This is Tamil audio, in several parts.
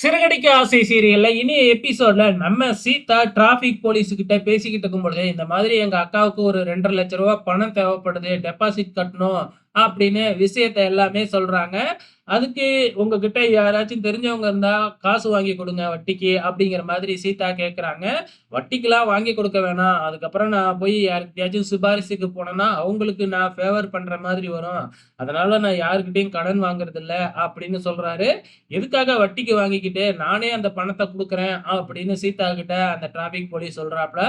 சிறகடிக்க ஆசை சீரியல்ல இனி எபிசோட்ல நம்ம சீதா டிராபிக் போலீஸ் கிட்ட பேசிக்கிட்டு இருக்கும் பொழுது இந்த மாதிரி எங்க அக்காவுக்கு ஒரு ரெண்டரை லட்ச ரூபாய் பணம் தேவைப்படுது டெபாசிட் கட்டணும் அப்படின்னு விஷயத்த எல்லாமே சொல்றாங்க. அதுக்கு உங்ககிட்ட யாராச்சும் தெரிஞ்சவங்க இருந்தா காசு வாங்கி கொடுங்க வட்டிக்கு அப்படிங்கிற மாதிரி சீதா கேட்குறாங்க வட்டிக்கெல்லாம் வாங்கி கொடுக்க வேணாம். அதுக்கப்புறம் நான் போய் யாருக்கிட்டயாச்சும் சிபாரிசுக்கு போனேன்னா அவங்களுக்கு நான் ஃபேவர் பண்ற மாதிரி வரும். அதனால நான் யாருக்கிட்டையும் கடன் வாங்குறதில்ல அப்படின்னு சொல்றாரு. எதுக்காக வட்டிக்கு வாங்கிக்கிட்டு நானே அந்த பணத்தை கொடுக்குறேன் அப்படின்னு சீதா கிட்ட அந்த டிராபிக் போலீஸ் சொல்றாப்ல.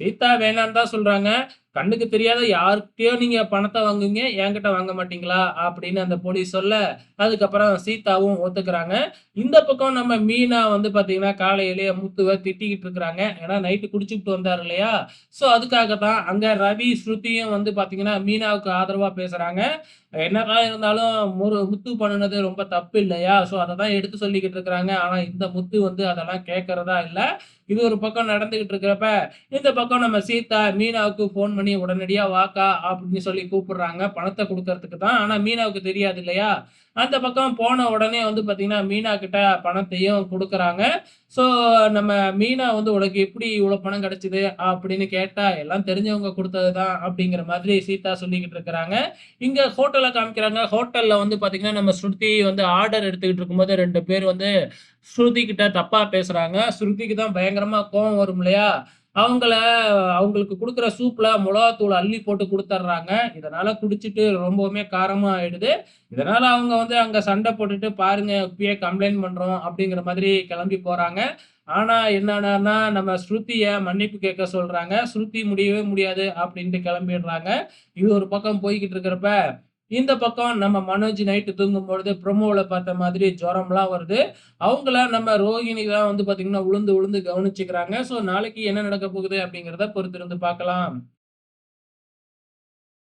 சீதா வேணான்னு தான் சொல்றாங்க. கண்ணுக்கு தெரியாத யார்கிட்டயோ நீங்க பணத்தை வாங்குவீங்க என்கிட்ட வாங்க மாட்டீங்களா? அப்படின்னு அந்த போலீஸ் சொல்ல அதுக்கப்புறம் சீதாவும் ஒத்துக்கிறாங்க. இந்த பக்கம் நம்ம மீனா வந்து பாத்தீங்கன்னா காலையிலேயே முத்துவை திட்டிக்கிட்டு இருக்கிறாங்க. ஏன்னா நைட்டு குடிச்சுக்கிட்டு வந்தாரு இல்லையா? ஸோ அதுக்காக தான் அங்க ரவி ஸ்ருதியும் வந்து பாத்தீங்கன்னா மீனாவுக்கு ஆதரவா பேசுறாங்க. என்னதான் இருந்தாலும் ஒரு முத்து பண்ணுனது ரொம்ப தப்பு இல்லையா? ஸோ அதை தான் எடுத்து சொல்லிக்கிட்டு இருக்கிறாங்க. ஆனா இந்த முத்து வந்து அதெல்லாம் கேட்கறதா இல்லை. இது ஒரு பக்கம் நடந்துகிட்டு இருக்கிறப்ப இந்த பக்கம் நம்ம சீதா மீனாவுக்கு ஃபோன் பண்ணி உடனடியா வாக்கா அப்படின்னு சொல்லி கூப்பிடுறாங்க. பணத்தை கொடுக்கறதுக்கு தான். ஆனால் மீனாவுக்கு தெரியாது இல்லையா? அந்த பக்கம் போன உடனே வந்து பார்த்தீங்கன்னா மீனா கிட்ட பணத்தையும் கொடுக்குறாங்க. ஸோ நம்ம மீனா வந்து உனக்கு எப்படி இவ்வளோ பணம் கிடைச்சிது? அப்படின்னு கேட்டால் எல்லாம் தெரிஞ்சவங்க கொடுத்தது தான் அப்படிங்கிற மாதிரி சீதா சொல்லிக்கிட்டு இருக்கிறாங்க. இங்கே ஹோட்டலில் காமிக்கிறாங்க. ஹோட்டலில் வந்து பார்த்தீங்கன்னா நம்ம ஸ்ருதி வந்து ஆர்டர் எடுத்துக்கிட்டு இருக்கும்போது ரெண்டு பேர் வந்து ஸ்ருதி கிட்ட தப்பாக பேசுகிறாங்க ஸ்ருதிக்கு தான் பயங்கரமாக கோவம் வரும் இல்லையா? அவங்கள அவங்களுக்கு கொடுக்குற சூப்பில் மிளகாத்தூள் அள்ளி போட்டு கொடுத்துட்றாங்க இதனால் குடிச்சிட்டு ரொம்பவுமே காரமாக ஆகிடுது இதனால் அவங்க வந்து அங்கே சண்டை போட்டுட்டு பாருங்க இப்பயே கம்ப்ளைண்ட் பண்ணுறோம் அப்படிங்கிற மாதிரி கிளம்பி போகிறாங்க ஆனால் என்னன்னா நம்ம ஸ்ருதியை மன்னிப்பு கேட்க சொல்கிறாங்க ஸ்ருதி முடியவே முடியாது அப்படின்ட்டு கிளம்பிடுறாங்க. இது ஒரு பக்கம் போய்கிட்டு இருக்கிறப்ப இந்த பக்கம் நம்ம மனோஜ் நைட்டு தூங்கும் பொழுது ப்ரொமோவில் பார்த்த மாதிரி ஜுரம்லாம் வருது. அவங்கள நம்ம ரோஹிணி தான் வந்து பார்த்தீங்கன்னா உளுந்து உளுந்து கவனிச்சுக்கிறாங்க. ஸோ நாளைக்கு என்ன நடக்க போகுது அப்படிங்கிறத பொறுத்திருந்து பார்க்கலாம்.